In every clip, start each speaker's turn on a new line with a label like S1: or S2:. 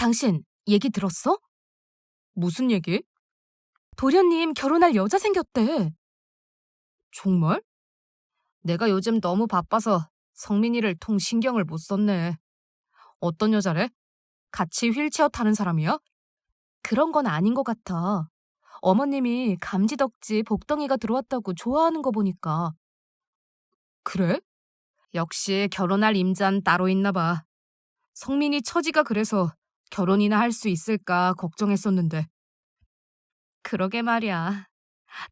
S1: 당신 얘기 들었어? 무슨 얘기? 도련님 결혼할 여자 생겼대. 정말? 내가 요즘 너무 바빠서 성민이를 통 신경을 못 썼네. 어떤 여자래? 같이 휠체어 타는 사람이야? 그런 건 아닌 것 같아. 어머님이 감지덕지 복덩이가 들어왔다고 좋아하는 거 보니까. 그래? 역시 결혼할 임자는 따로 있나 봐. 성민이 처지가 그래서 결혼이나 할 수 있을까 걱정했었는데. 그러게 말이야.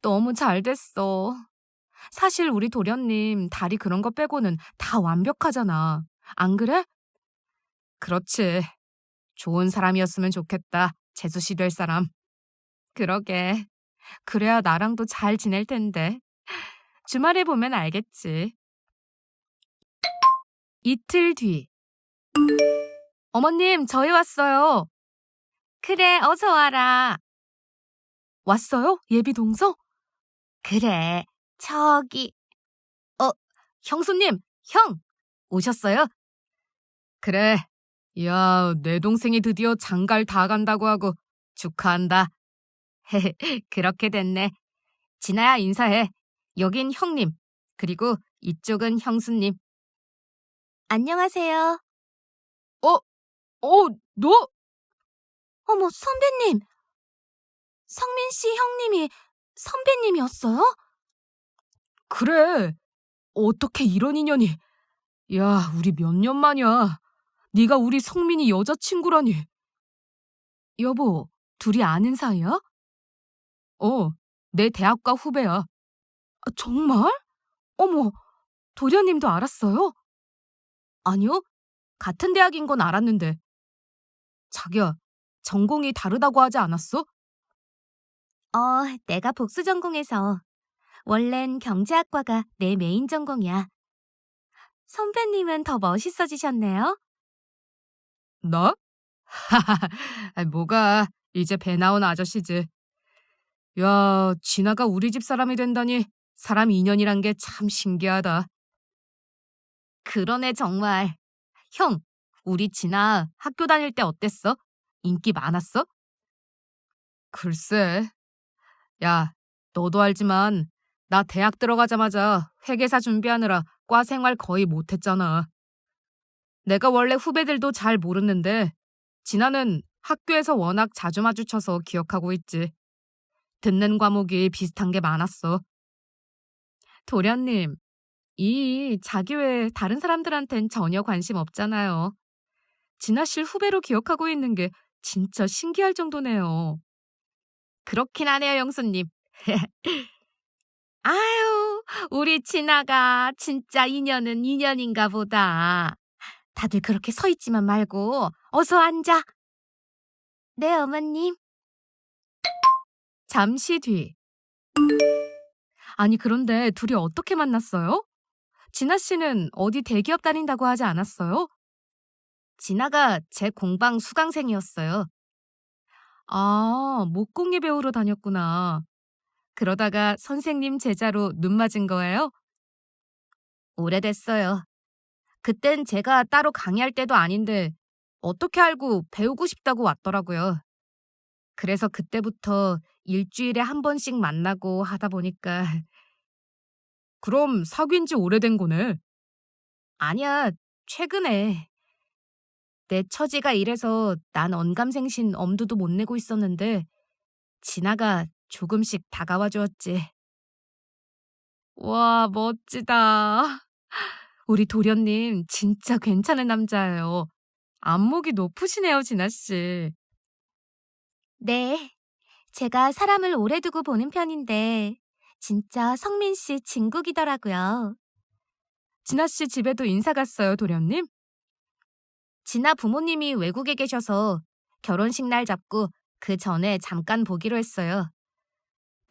S1: 너무 잘 됐어. 사실 우리 도련님 다리 그런 거 빼고는 다 완벽하잖아. 안 그래? 그렇지. 좋은 사람이었으면 좋겠다. 재수씨 될 사람. 그러게. 그래야 나랑도 잘 지낼 텐데. 주말에 보면 알겠지. 이틀 뒤. 어머님, 저희 왔어요. 그래, 어서 와라. 왔어요? 예비 동서? 그래, 저기. 어, 형수님, 형! 오셨어요? 그래. 야, 내 동생이 드디어 장가를 다 간다고 하고 축하한다. 헤헤, 그렇게 됐네. 진아야 인사해. 여긴 형님, 그리고 이쪽은 형수님. 안녕하세요. 어, 어, 너? 어머, 선배님. 성민 씨 형님이 선배님이었어요? 그래. 어떻게 이런 인연이. 야, 우리 몇 년 만이야. 네가 우리 성민이 여자친구라니. 여보, 둘이 아는 사이야? 어, 내 대학과 후배야. 아, 정말? 어머, 도련님도 알았어요? 아니요, 같은 대학인 건 알았는데. 자기야, 전공이 다르다고 하지 않았어? 어, 내가 복수 전공해서. 원래는 경제학과가 내 메인 전공이야. 선배님은 더 멋있어지셨네요. 나? 하하하, 뭐가, 이제 배 나온 아저씨지. 야, 진아가 우리 집 사람이 된다니 사람 인연이란 게 참 신기하다. 그러네, 정말. 형, 우리 진아 학교 다닐 때 어땠어? 인기 많았어? 글쎄. 야, 너도 알지만 나 대학 들어가자마자 회계사 준비하느라 과 생활 거의 못했잖아. 내가 원래 후배들도 잘 모르는데 진아는 학교에서 워낙 자주 마주쳐서 기억하고 있지. 듣는 과목이 비슷한 게 많았어. 도련님, 이 자기 외에 다른 사람들한텐 전혀 관심 없잖아요. 진아 씨를 후배로 기억하고 있는 게 진짜 신기할 정도네요. 그렇긴 하네요, 영수님. 아유, 우리 진아가 진짜 인연은 인연인가 보다. 다들 그렇게 서 있지만 말고 어서 앉아. 네, 어머님. 잠시 뒤. 아니, 그런데 둘이 어떻게 만났어요? 진아 씨는 어디 대기업 다닌다고 하지 않았어요? 진아가 제 공방 수강생이었어요. 아, 목공예 배우러 다녔구나. 그러다가 선생님 제자로 눈 맞은 거예요? 오래됐어요. 그땐 제가 따로 강의할 때도 아닌데 어떻게 알고 배우고 싶다고 왔더라고요. 그래서 그때부터 일주일에 한 번씩 만나고 하다 보니까 그럼 사귄 지 오래된 거네. 아니야, 최근에. 내 처지가 이래서 난 언감생신 엄두도 못 내고 있었는데 진아가 조금씩 다가와 주었지. 와, 멋지다. 우리 도련님 진짜 괜찮은 남자예요. 안목이 높으시네요, 진아 씨. 네. 제가 사람을 오래 두고 보는 편인데 진짜 성민 씨 진국이더라고요. 진아 씨 집에도 인사 갔어요, 도련님? 진아 부모님이 외국에 계셔서 결혼식 날 잡고 그 전에 잠깐 보기로 했어요.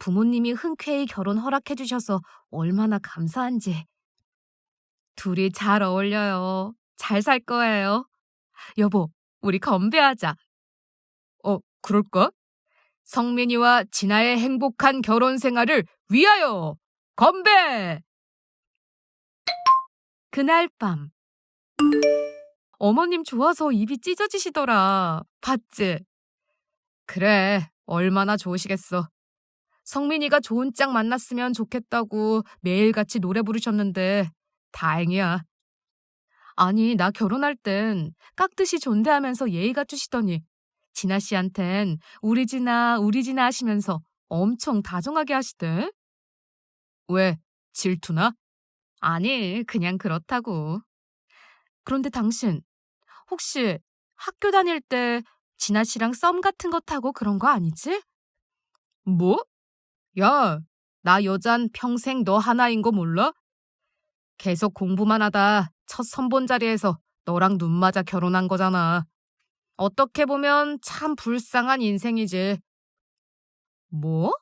S1: 부모님이 흔쾌히 결혼 허락해 주셔서 얼마나 감사한지. 둘이 잘 어울려요. 잘 살 거예요. 여보, 우리 건배하자. 어, 그럴까? 성민이와 진아의 행복한 결혼 생활을 위하여 건배! 그날 밤 어머님 좋아서 입이 찢어지시더라. 봤지? 그래, 얼마나 좋으시겠어. 성민이가 좋은 짝 만났으면 좋겠다고 매일같이 노래 부르셨는데 다행이야. 아니, 나 결혼할 땐 깍듯이 존대하면서 예의 갖추시더니 진아 씨한텐 우리 진아, 우리 진아 하시면서 엄청 다정하게 하시대. 왜? 질투나? 아니, 그냥 그렇다고. 그런데 당신, 혹시 학교 다닐 때 진아 씨랑 썸 같은 거 타고 그런 거 아니지? 뭐? 야, 나 여잔 평생 너 하나인 거 몰라? 계속 공부만 하다 첫 선본 자리에서 너랑 눈 맞아 결혼한 거잖아. 어떻게 보면 참 불쌍한 인생이지. 뭐?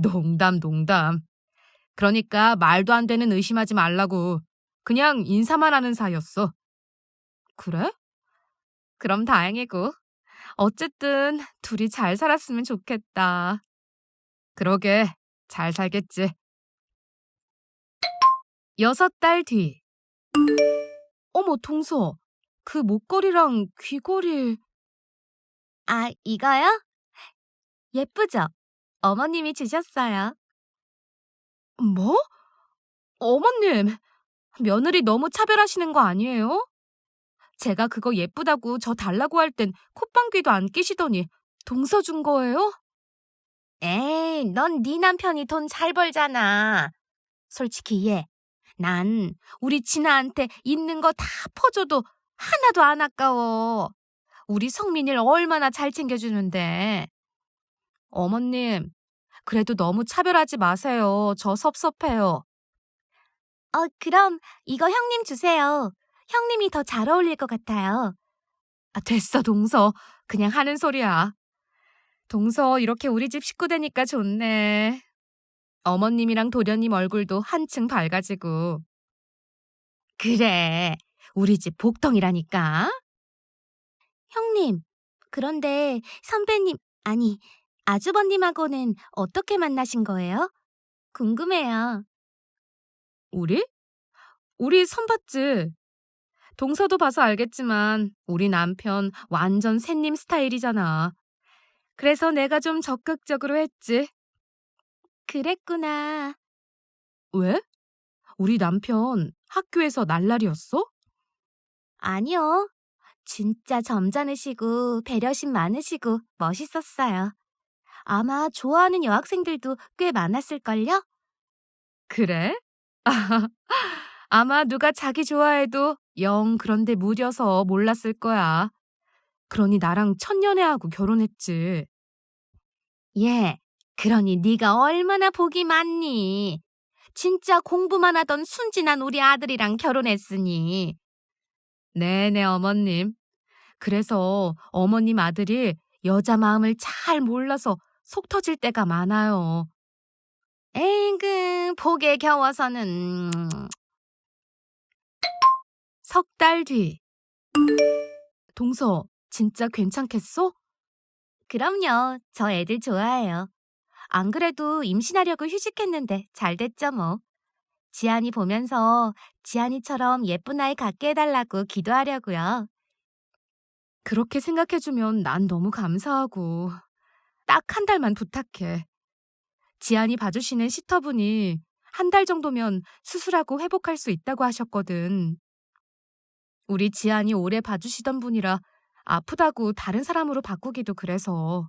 S1: 농담, 농담. 그러니까 말도 안 되는 의심하지 말라고. 그냥 인사만 하는 사이였어. 그래? 그럼 다행이고. 어쨌든 둘이 잘 살았으면 좋겠다. 그러게, 잘 살겠지. 여섯 달 뒤. 어머, 동서. 그 목걸이랑 귀걸이.
S2: 아, 이거요? 예쁘죠? 어머님이 주셨어요.
S1: 뭐? 어머님, 며느리 너무 차별하시는 거 아니에요? 제가 그거 예쁘다고 저 달라고 할 땐 콧방귀도 안 끼시더니 동서 준 거예요?
S2: 에이, 넌 네 남편이 돈 잘 벌잖아. 솔직히 얘, 난 우리 진아한테 있는 거 다 퍼줘도 하나도 안 아까워. 우리 성민이를 얼마나 잘 챙겨주는데.
S1: 어머님, 그래도 너무 차별하지 마세요. 저 섭섭해요.
S2: 어, 그럼 이거 형님 주세요. 형님이 더 잘 어울릴 것 같아요.
S1: 아, 됐어, 동서. 그냥 하는 소리야. 동서, 이렇게 우리 집 식구 되니까 좋네. 어머님이랑 도련님 얼굴도 한층 밝아지고.
S2: 그래, 우리 집 복덩이라니까. 형님, 그런데 선배님, 아니, 아주버님하고는 어떻게 만나신 거예요? 궁금해요.
S1: 우리? 우리 선봤지. 동서도 봐서 알겠지만 우리 남편 완전 샌님 스타일이잖아. 그래서 내가 좀 적극적으로 했지.
S2: 그랬구나.
S1: 왜? 우리 남편 학교에서 날라리였어?
S2: 아니요. 진짜 점잖으시고 배려심 많으시고 멋있었어요. 아마 좋아하는 여학생들도 꽤 많았을걸요?
S1: 그래? 아마 누가 자기 좋아해도 영 그런데 무뎌서 몰랐을 거야. 그러니 나랑 첫연애하고 결혼했지.
S2: 예, 그러니 네가 얼마나 복이 많니? 진짜 공부만 하던 순진한 우리 아들이랑 결혼했으니.
S1: 네네, 어머님. 그래서 어머님 아들이 여자 마음을 잘 몰라서 속 터질 때가 많아요.
S2: 에이그, 복에 겨워서는.
S1: 석 달 뒤. 동서, 진짜 괜찮겠어?
S2: 그럼요. 저 애들 좋아해요. 안 그래도 임신하려고 휴직했는데 잘 됐죠 뭐. 지안이 보면서 지안이처럼 예쁜 아이 갖게 해달라고 기도하려고요.
S1: 그렇게 생각해주면 난 너무 감사하고. 딱 한 달만 부탁해. 지안이 봐주시는 시터분이 한 달 정도면 수술하고 회복할 수 있다고 하셨거든. 우리 지안이 오래 봐주시던 분이라 아프다고 다른 사람으로 바꾸기도 그래서.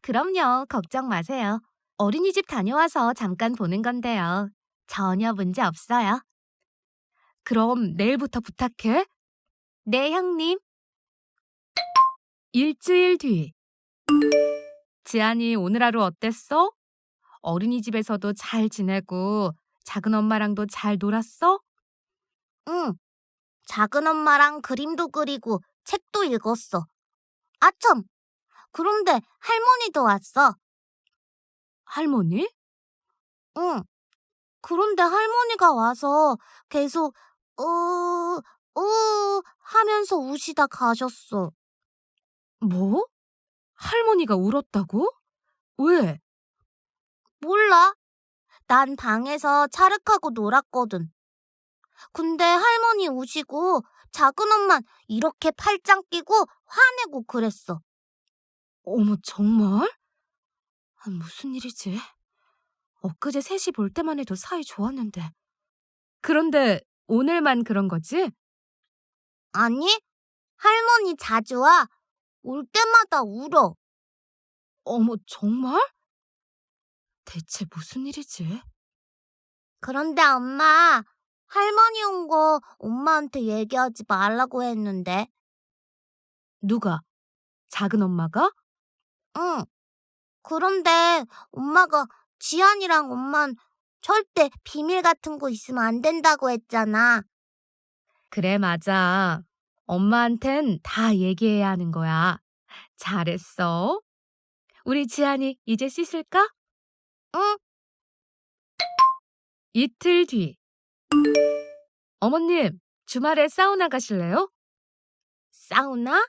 S2: 그럼요. 걱정 마세요. 어린이집 다녀와서 잠깐 보는 건데요. 전혀 문제 없어요.
S1: 그럼 내일부터 부탁해.
S2: 네, 형님.
S1: 일주일 뒤. 지안이 오늘 하루 어땠어? 어린이집에서도 잘 지내고 작은 엄마랑도 잘 놀았어?
S2: 응. 작은 엄마랑 그림도 그리고 책도 읽었어. 아참! 그런데 할머니도 왔어.
S1: 할머니?
S2: 응. 그런데 할머니가 와서 계속, 어, 어, 하면서 우시다 가셨어.
S1: 뭐? 할머니가 울었다고? 왜?
S2: 몰라. 난 방에서 차륵하고 놀았거든. 근데 할머니 우시고 작은 엄만 이렇게 팔짱 끼고 화내고 그랬어.
S1: 어머, 정말? 아, 무슨 일이지? 엊그제 셋이 볼 때만 해도 사이 좋았는데. 그런데 오늘만 그런 거지?
S2: 아니, 할머니 자주 와. 올 때마다 울어.
S1: 어머, 정말? 대체 무슨 일이지?
S2: 그런데 엄마, 할머니 온 거 엄마한테 얘기하지 말라고 했는데.
S1: 누가? 작은 엄마가?
S2: 응. 그런데 엄마가 지안이랑 엄만 절대 비밀 같은 거 있으면 안 된다고 했잖아.
S1: 그래, 맞아. 엄마한텐 다 얘기해야 하는 거야. 잘했어. 우리 지안이 이제 씻을까?
S2: 응.
S1: 이틀 뒤. 어머님, 주말에 사우나 가실래요?
S2: 사우나?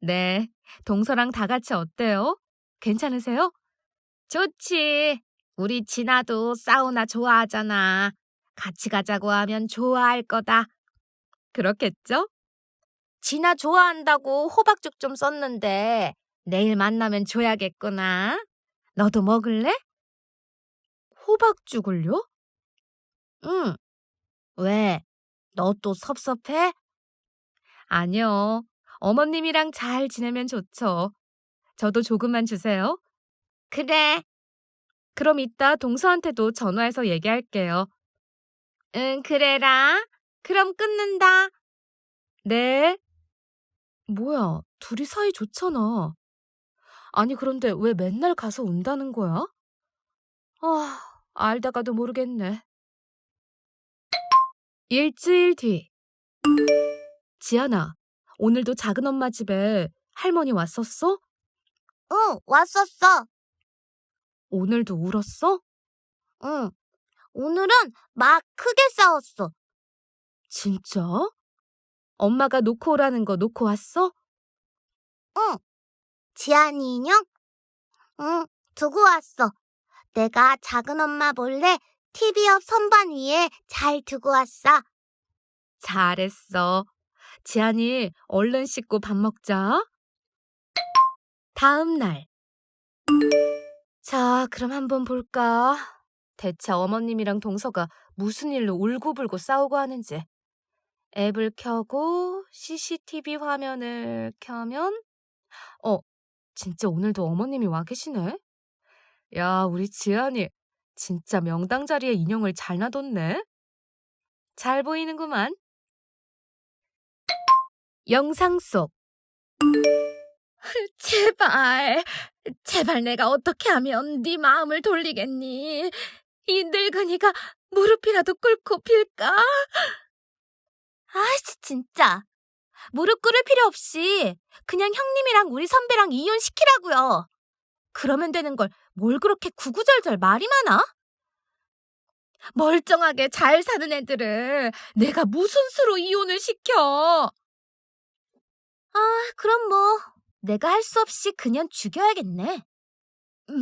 S1: 네. 동서랑 다 같이 어때요? 괜찮으세요?
S2: 좋지. 우리 진아도 사우나 좋아하잖아. 같이 가자고 하면 좋아할 거다.
S1: 그렇겠죠?
S2: 진아 좋아한다고 호박죽 좀 썼는데 내일 만나면 줘야겠구나. 너도 먹을래?
S1: 호박죽을요?
S2: 응. 왜? 너 또 섭섭해?
S1: 아니요. 어머님이랑 잘 지내면 좋죠. 저도 조금만 주세요.
S2: 그래.
S1: 그럼 이따 동서한테도 전화해서 얘기할게요.
S2: 응, 그래라. 그럼 끊는다.
S1: 네. 뭐야, 둘이 사이 좋잖아. 아니, 그런데 왜 맨날 가서 운다는 거야? 아, 알다가도 모르겠네. 일주일 뒤. 지안아, 오늘도 작은 엄마 집에 할머니 왔었어?
S2: 응, 왔었어.
S1: 오늘도 울었어?
S2: 응. 오늘은 막 크게 싸웠어.
S1: 진짜? 엄마가 놓고 오라는 거 놓고 왔어?
S2: 지안이 인형? 응, 두고 왔어. 내가 작은 엄마 몰래 TV 옆 선반 위에 잘 두고 왔어.
S1: 잘했어. 지안이 얼른 씻고 밥 먹자. 다음 날. 자, 그럼 한번 볼까? 대체 어머님이랑 동서가 무슨 일로 울고불고 싸우고 하는지. 앱을 켜고 CCTV 화면을 켜면 어, 진짜 오늘도 어머님이 와 계시네. 야, 우리 지안이 진짜 명당 자리에 인형을 잘 놔뒀네. 잘 보이는구만. 영상 속
S2: 제발, 제발 내가 어떻게 하면 네 마음을 돌리겠니? 이 늙은이가 무릎이라도 꿇고 빌까? 아이씨, 진짜. 무릎 꿇을 필요 없이 그냥 형님이랑 우리 선배랑 이혼시키라고요. 그러면 되는 걸 뭘 그렇게 구구절절 말이 많아? 멀쩡하게 잘 사는 애들을 내가 무슨 수로 이혼을 시켜? 아, 그럼 뭐 내가 할 수 없이 그년 죽여야겠네.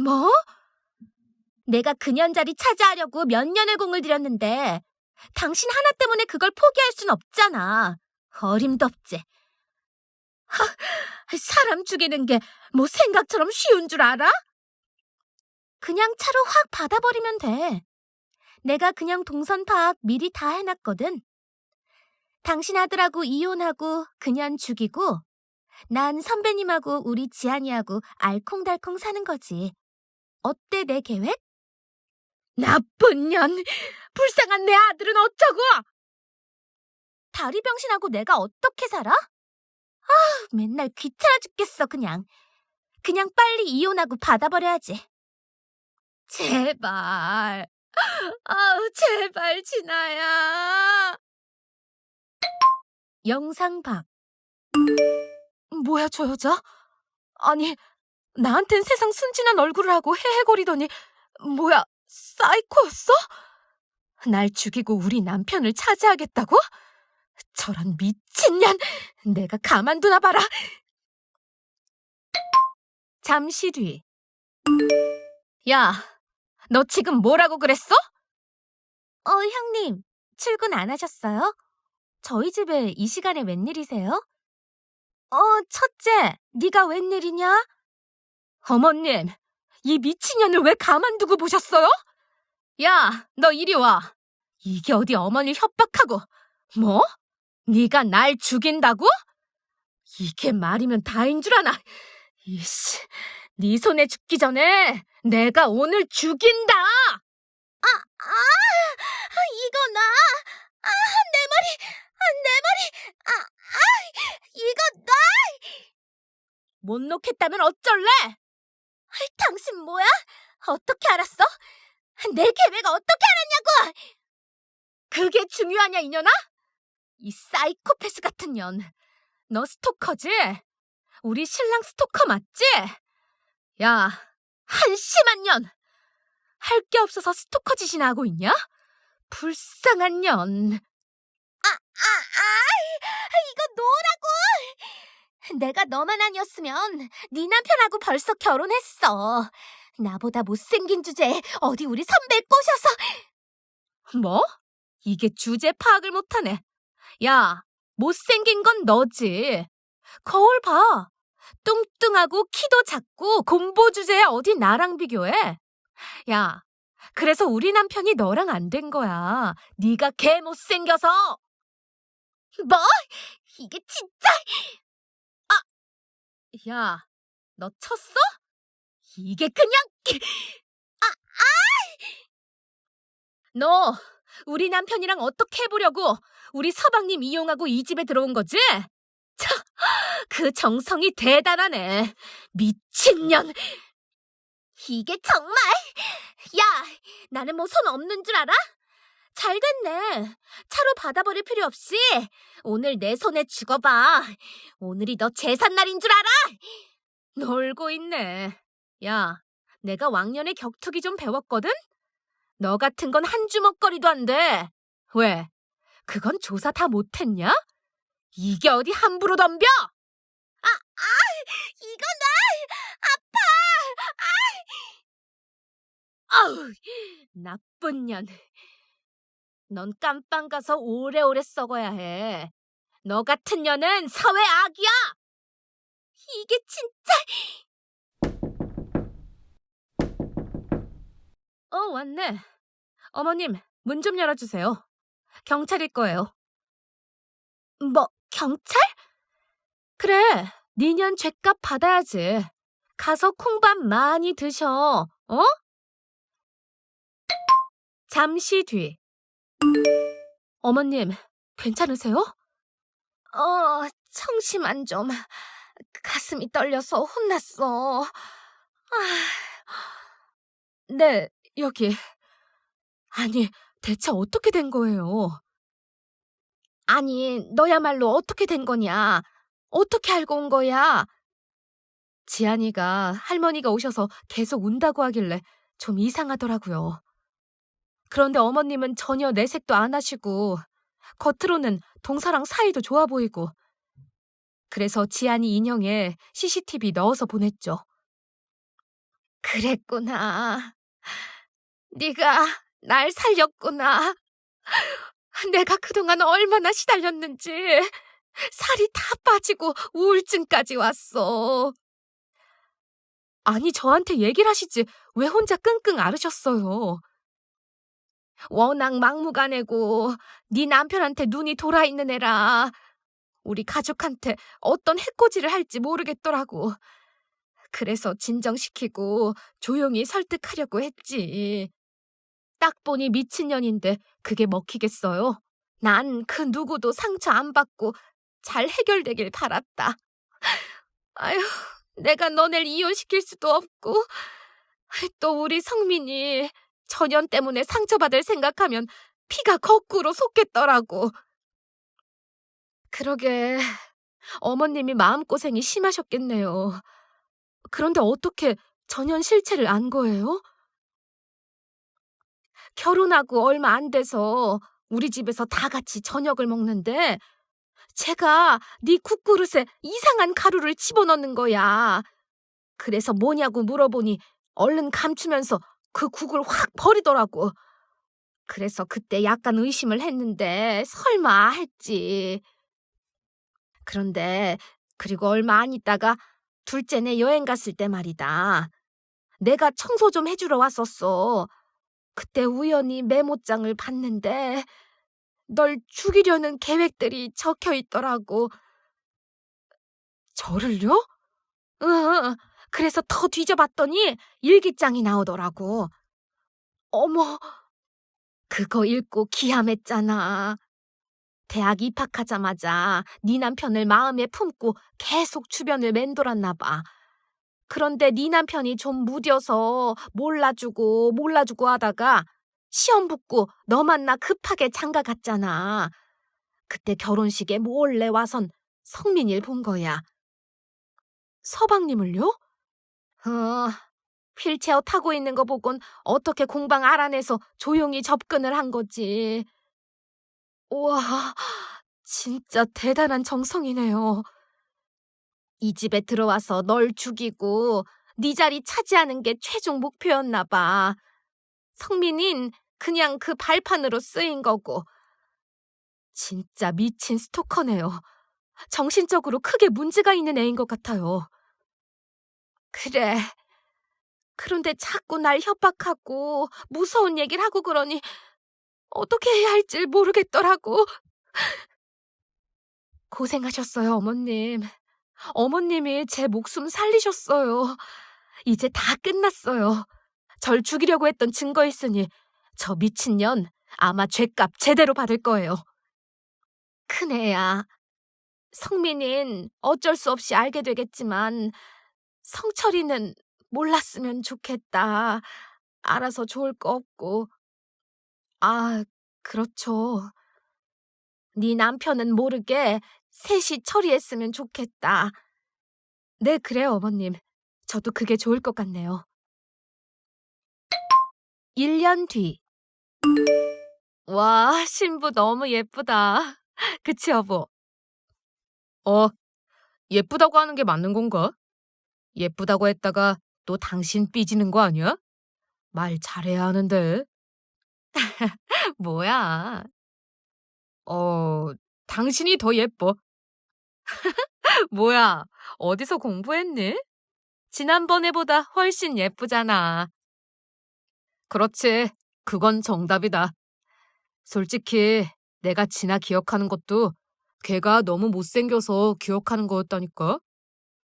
S2: 뭐? 내가 그년 자리 차지하려고 몇 년의 공을 들였는데 당신 하나 때문에 그걸 포기할 순 없잖아. 어림도 없지. 하, 사람 죽이는 게 뭐 생각처럼 쉬운 줄 알아? 그냥 차로 확 받아버리면 돼. 내가 그냥 동선 파악 미리 다 해놨거든. 당신 아들하고 이혼하고 그년 죽이고 난 선배님하고 우리 지안이하고 알콩달콩 사는 거지. 어때 내 계획? 나쁜 년! 불쌍한 내 아들은 어쩌고! 다리 병신하고 내가 어떻게 살아? 아, 맨날 귀찮아 죽겠어, 그냥. 그냥 빨리 이혼하고 받아버려야지. 제발. 아우, 제발, 진아야. 영상 박.
S1: 뭐야, 저 여자? 아니, 나한텐 세상 순진한 얼굴을 하고 헤헤거리더니, 뭐야, 사이코였어? 날 죽이고 우리 남편을 차지하겠다고? 저런 미친년! 내가 가만두나 봐라! 잠시 뒤. 야, 너 지금 뭐라고 그랬어?
S2: 어, 형님, 출근 안 하셨어요? 저희 집에 이 시간에 웬일이세요? 어, 첫째, 네가 웬일이냐?
S1: 어머님, 이 미친년을 왜 가만두고 보셨어요? 야, 너 이리 와. 이게 어디 어머니를 협박하고 뭐? 네가 날 죽인다고? 이게 말이면 다인 줄 아나? 이씨, 네 손에 죽기 전에 내가 오늘 죽인다.
S2: 아, 이거 나! 아, 내 머리! 아, 내 머리! 아, 아, 이거 나!
S1: 못 놓겠다면 어쩔래?
S2: 당신 뭐야? 어떻게 알았어? 내 계획 어떻게 알았냐고!
S1: 그게 중요하냐 이년아? 이 사이코패스 같은 년. 너 스토커지? 우리 신랑 스토커 맞지? 야, 한심한 년. 할 게 없어서 스토커 짓이나 하고 있냐? 불쌍한 년.
S2: 아, 아, 이거 노라고! 내가 너만 아니었으면 네 남편하고 벌써 결혼했어. 나보다 못생긴 주제에 어디 우리 선배 꼬셔서
S1: 뭐? 이게 주제 파악을 못하네. 야, 못생긴 건 너지. 거울 봐. 뚱뚱하고 키도 작고 곰보 주제에 어디 나랑 비교해? 야, 그래서 우리 남편이 너랑 안 된 거야. 네가 개 못생겨서.
S2: 뭐? 이게 진짜
S1: 야, 너 쳤어? 이게 그냥 아, 너 우리 남편이랑 어떻게 해보려고 우리 서방님 이용하고 이 집에 들어온 거지? 참, 그 정성이 대단하네. 미친년.
S2: 이게 정말 야 나는 뭐 손 없는 줄 알아? 잘 됐네 차로 받아버릴 필요 없이 오늘 내 손에 죽어봐 오늘이 너 제삿날인 줄 알아?
S1: 놀고 있네. 야, 내가 왕년에 격투기 좀 배웠거든? 너 같은 건 한 주먹거리도 안 돼. 왜? 그건 조사 다 못했냐? 이게 어디 함부로 덤벼?
S2: 이거
S1: 아우, 나쁜 년. 넌 깜빵 가서 오래오래 썩어야 해. 너 같은 년은 사회 악이야!
S2: 이게 진짜
S1: 어, 왔네. 어머님, 문 좀 열어주세요. 경찰일 거예요.
S2: 뭐 경찰?
S1: 그래, 니년 죗값 받아야지. 가서 콩밥 많이 드셔, 어? 잠시 뒤. 어머님, 괜찮으세요?
S2: 어 청심한 좀 가슴이 떨려서 혼났어 아,
S1: 네, 여기. 아니, 대체 어떻게 된 거예요?
S2: 아니 너야말로 어떻게 된 거냐 어떻게 알고 온 거야
S1: 지안이가 할머니가 오셔서 계속 운다고 하길래 좀 이상하더라고요. 그런데 어머님은 전혀 내색도 안 하시고 겉으로는 동서랑 사이도 좋아 보이고 그래서 지안이 인형에 CCTV 넣어서 보냈죠.
S2: 그랬구나 네가 날 살렸구나
S1: 내가 그동안 얼마나 시달렸는지 살이 다 빠지고 우울증까지 왔어. 아니 저한테 얘기를 하시지 왜 혼자 끙끙 앓으셨어요. 워낙 막무가내고 네 남편한테 눈이 돌아 있는 애라 우리 가족한테 어떤 해코지를 할지 모르겠더라고. 그래서 진정시키고 조용히 설득하려고 했지. 딱 보니 미친년인데 그게 먹히겠어요? 난 그 누구도 상처 안 받고 잘 해결되길 바랐다. 아휴, 내가 너네를 이혼시킬 수도 없고, 또 우리 성민이 전연 때문에 상처받을 생각하면 피가 거꾸로 솟겠더라고. 그러게, 어머님이 마음고생이 심하셨겠네요. 그런데 어떻게 전연 실체를 안 거예요? 결혼하고 얼마 안 돼서 우리 집에서 다 같이 저녁을 먹는데 제가 네 국그릇에 이상한 가루를 집어넣는 거야. 그래서 뭐냐고 물어보니 얼른 감추면서 그 국을 확 버리더라고.
S2: 그래서 그때 약간 의심을 했는데 설마 했지. 그런데 그리고 얼마 안 있다가 둘째네 여행 갔을 때 말이다. 내가 청소 좀 해주러 왔었어. 그때 우연히 메모장을 봤는데 널 죽이려는 계획들이 적혀 있더라고.
S1: 저를요?
S2: 응, 그래서 더 뒤져봤더니 일기장이 나오더라고. 어머, 그거 읽고 기함했잖아. 대학 입학하자마자 네 남편을 마음에 품고 계속 주변을 맴돌았나 봐. 그런데 네 남편이 좀 무뎌서 몰라주고 몰라주고 하다가 시험 붙고 너 만나 급하게 장가 갔잖아. 그때 결혼식에 몰래 와선 성민이를 본 거야.
S1: 서방님을요?
S2: 어, 휠체어 타고 있는 거 보곤 어떻게 공방 알아내서 조용히 접근을 한 거지.
S1: 우와, 진짜 대단한 정성이네요.
S2: 이 집에 들어와서 널 죽이고 네 자리 차지하는 게 최종 목표였나 봐. 성민인 그냥 그 발판으로 쓰인 거고.
S1: 진짜 미친 스토커네요. 정신적으로 크게 문제가 있는 애인 것 같아요.
S2: 그래. 그런데 자꾸 날 협박하고 무서운 얘기를 하고 그러니 어떻게 해야 할지 모르겠더라고.
S1: 고생하셨어요, 어머님. 어머님이 제 목숨 살리셨어요. 이제 다 끝났어요. 절 죽이려고 했던 증거 있으니 저 미친년 아마 죄값 제대로 받을 거예요.
S2: 큰애야. 성민인 어쩔 수 없이 알게 되겠지만 성철이는 몰랐으면 좋겠다. 알아서 좋을 거 없고.
S1: 아, 그렇죠.
S2: 네 남편은 모르게 셋이 처리했으면 좋겠다.
S1: 네, 그래요, 어머님. 저도 그게 좋을 것 같네요. 1년 뒤. 와, 신부 너무 예쁘다. 그치, 여보? 어, 예쁘다고 하는 게 맞는 건가? 예쁘다고 했다가 또 당신 삐지는 거 아니야? 말 잘해야 하는데. 뭐야? 어, 당신이 더 예뻐. 뭐야, 어디서 공부했니? 지난번에보다 훨씬 예쁘잖아. 그렇지, 그건 정답이다. 솔직히 내가 진아 기억하는 것도 걔가 너무 못생겨서 기억하는 거였다니까.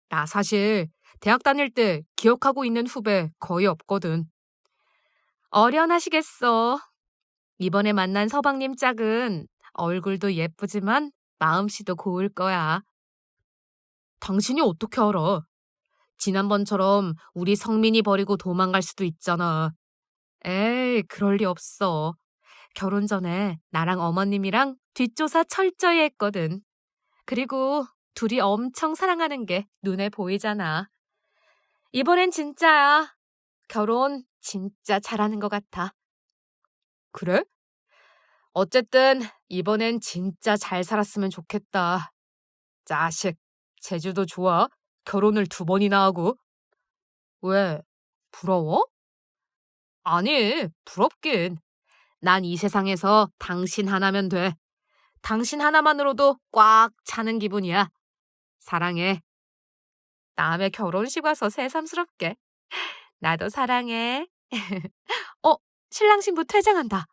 S1: 나 사실 대학 다닐 때 기억하고 있는 후배 거의 없거든. 어련하시겠어. 이번에 만난 서방님 짝은 얼굴도 예쁘지만 마음씨도 고울 거야. 당신이 어떻게 알아? 지난번처럼 우리 성민이 버리고 도망갈 수도 있잖아. 에이, 그럴 리 없어. 결혼 전에 나랑 어머님이랑 뒷조사 철저히 했거든. 그리고 둘이 엄청 사랑하는 게 눈에 보이잖아. 이번엔 진짜야. 결혼 진짜 잘하는 것 같아. 그래? 어쨌든 이번엔 진짜 잘 살았으면 좋겠다. 자식, 제주도 좋아. 결혼을 두 번이나 하고. 왜? 부러워? 아니, 부럽긴. 난 이 세상에서 당신 하나면 돼. 당신 하나만으로도 꽉 차는 기분이야. 사랑해. 다음에 결혼식 와서 새삼스럽게. 나도 사랑해. 어, 신랑 신부 퇴장한다.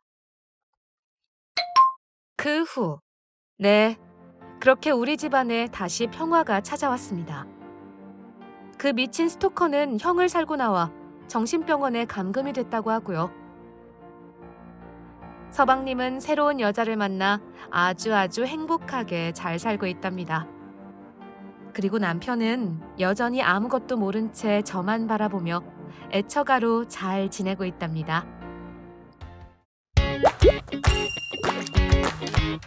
S1: 그 후, 네, 그렇게 우리 집안에 다시 평화가 찾아왔습니다. 그 미친 스토커는 형을 살고 나와 정신병원에 감금이 됐다고 하고요. 서방님은 새로운 여자를 만나 아주 아주 행복하게 잘 살고 있답니다. 그리고 남편은 여전히 아무것도 모른 채 저만 바라보며 애처가로 잘 지내고 있답니다. Thank you.